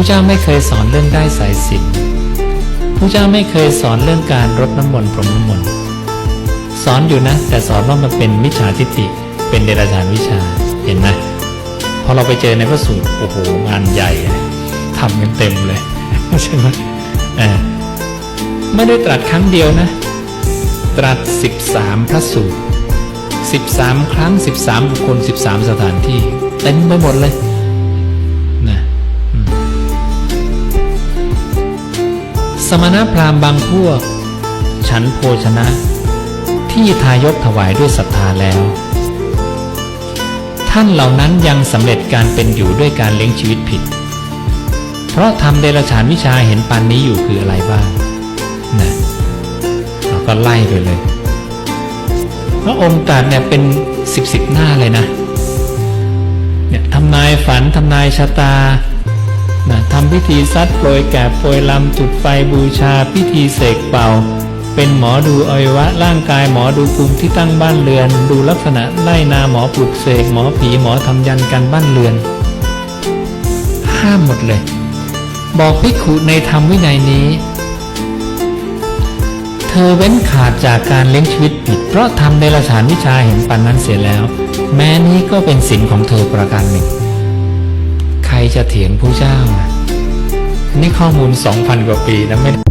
ผู้เจ้าไม่เคยสอนเรื่องได้สายสินผู้เจ้าไม่เคยสอนเรื่องการรดน้ำมนต์พรมน้ำมนต์สอนอยู่นะ แต่สอนว่ามันเป็นมิจฉาทิฏฐิเป็นเดรัจฉานวิชาเห็นไหมพอเราไปเจอในพระสูตรโอ้โหงานใหญ่เลยทำกันเต็มเลยใช่ไหมไม่ได้ตรัสครั้งเดียวนะ ตรัสสิบสามพระสูตรสิบสามครั้งสิบสามบุคคลสิบสามสถานที่ เต็มไปหมดเลย สมณพราหมณ์บางพวก ฉันโภชนะ ที่ทายกถวายด้วยศรัทธาแล้ว ท่านเหล่านั้นยังสำเร็จการเป็นอยู่ด้วยการเลี้ยงชีวิตผิด เพราะทำเดรัจฉานวิชาเห็นปานนี้อยู่คืออะไรบ้างนะเราก็ไล่ไปเลย พระองค์ตรัสเนี่ยเป็นสิบสิบหน้าเลยนะเนี่ยทำนายฝันทำนายชะตา นะทำพิธีซัดโปรยแกะโปรยลำจุดไฟบูชาพิธีเสกเป่า เป็นหมอดูอวัยวะร่างกายหมอดูภูมิที่ตั้งบ้านเรือน ดูลักษณะไล่นาหมอปลุกเสกหมอผีหมอทำยันกันบ้านเรือน ห้ามหมดเลย บอกภิกขุในธรรมวินัยนี้ เธอเว้นขาดจากการเลี้ยงชีวิตผิด เพราะทำในราชานวิชาเห็นปันนั้นเสียแล้ว แม้นี้ก็เป็นสินของเธอประการหนึ่ง จะเถียงผู้เจ้านะนี่ข้อมูล2,000กว่าปีนะไม่